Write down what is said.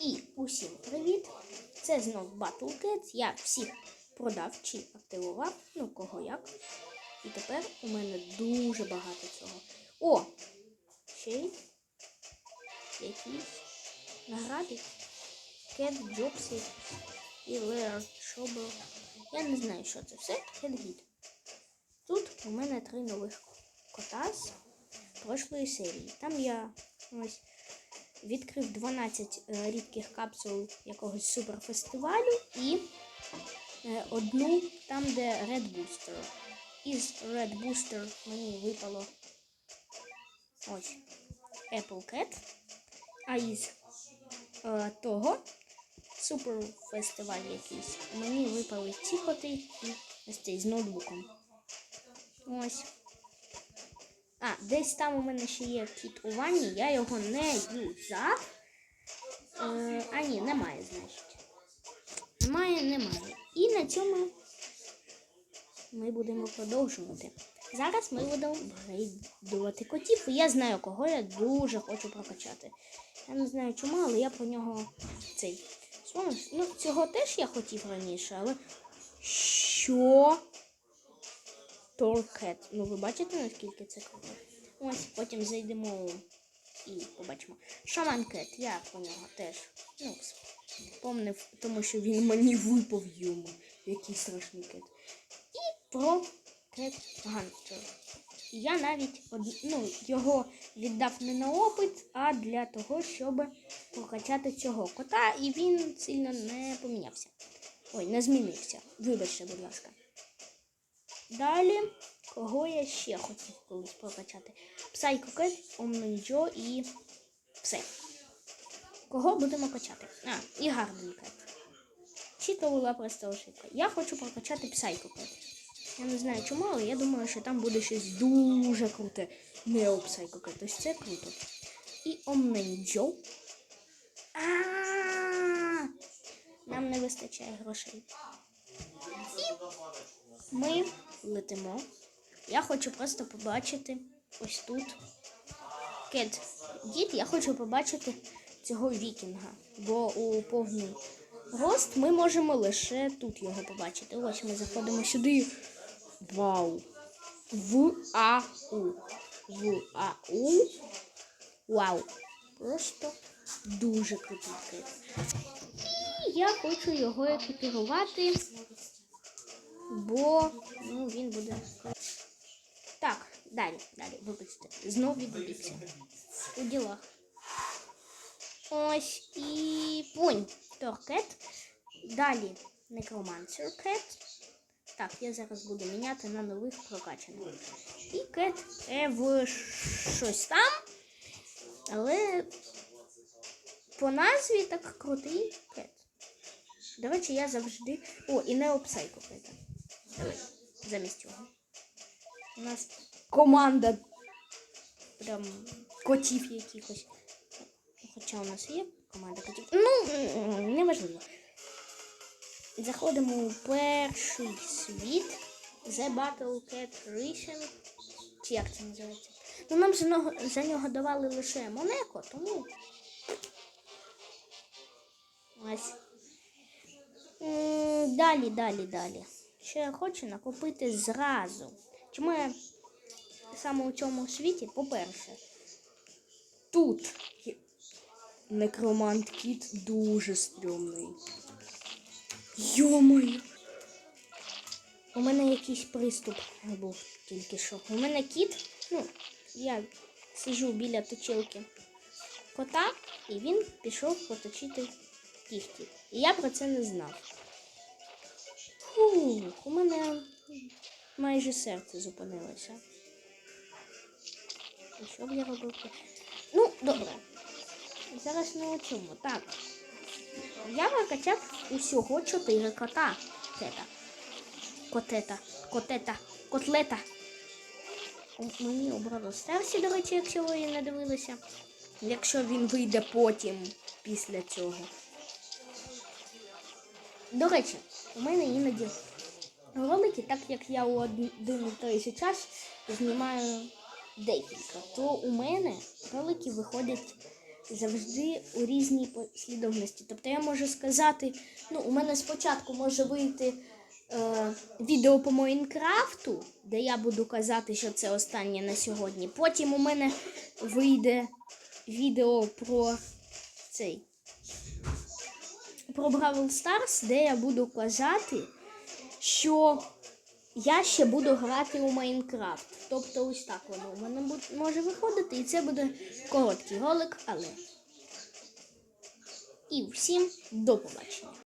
І усім привіт! Це знов Battle Cats. Я всіх продав чи активував, ну кого як. І тепер у мене дуже багато цього. О! Ще якісь награди. Кет Джобсі і Лео Шобл. Я не знаю, що це все. Хедгід. Тут у мене три нових кота з прошлої серії. Там я ось відкрив 12 е, рідких капсул якогось суперфестивалю і е, одну там, де Red Booster. Із Red Booster мені випало ось Apple Cat. А із е, того суперфестиваль якийсь мені випали ці коти і ось цей з ноутбуком. Ось. А, десь там у мене ще є кіт у ванні, я його не юзав. Е, а ні, немає, значить. Немає, немає. І на цьому ми будемо продовжувати. Зараз ми будемо брейдувати котів. Я знаю, кого я дуже хочу прокачати. Я не знаю чому, але я про нього цей. Ну, цього теж я хотів раніше, але. Що? Торкет. Ну, ви бачите, наскільки це круто? Ось, потім зайдемо і побачимо. Шаман Кет, я про нього теж ну, спомнив, тому що він мені випав йому. Який страшний кет. І про Кет Ганстер. Я навіть ну, його віддав не на опит, а для того, щоб прокачати цього кота, і він сильно не помінявся. Ой, не змінився. Вибачте, будь ласка. Далі, кого я ще хотів колись прокачати? Psycho Cat, Omnijo і все. Кого будемо качати? А, і Cat. Чи то була просто ошибка. Я хочу прокачати Psycho Cat. Я не знаю чому, але я думаю, що там буде щось дуже круте. Нео Psycho Cat. Ось це круто. І. А, Нам не вистачає грошей. Ми летимо. Я хочу просто побачити ось тут. Кет дід, я хочу побачити цього вікінга. Бо у повний рост ми можемо лише тут його побачити. Ось ми заходимо сюди. Вау! В АУ. В АУ. Вау! Просто дуже крутий кет. І я хочу його екіпірувати бо ну, він буде. Так, далі, далі, вибачте. Знов відволікся. У ділах. Ось і пунь. Торкет. Далі некромансер кет. Так, я зараз буду міняти на нових прокачаних. І кет е, в щось там. Але по назві так крутий кет. До речі, я завжди. О, і неопсайко кета. Замість цього. У нас команда прям котів якихось. Хоча у нас є команда котів. Ну, неважливо. Заходимо у перший світ. The Battle Cat Racing. Чи як це називається? Ну нам за нього, за нього давали лише Монеко, тому. Ось. Далі, далі, далі. Що я хочу накопити зразу. Чому я саме у цьому світі, по-перше, тут некромант кіт дуже стрьомний. Йомаю! У мене якийсь приступ був тільки що. У мене кіт, ну, я сиджу біля точилки кота, і він пішов поточити кіхті. І я про це не знав. Фух, у мене майже серце зупинилося. І що б я робив? Ну, добре. Зараз не у цьому. Так. Я викачав усього чотири кота. Тета. Котета. Котета. Котлета. Мені обрало Старсі, до речі, якщо ви не дивилися. Якщо він вийде потім після цього. До речі, у мене іноді ролики, так як я у один і той же час знімаю декілька, то у мене ролики виходять завжди у різній послідовності. Тобто я можу сказати, ну, у мене спочатку може вийти е, відео по Майнкрафту, де я буду казати, що це останнє на сьогодні. Потім у мене вийде відео про цей. Про Бравл Старс, де я буду казати, що я ще буду грати у Майнкрафт. Тобто ось так воно у мене може виходити, і це буде короткий ролик, але. І всім до побачення.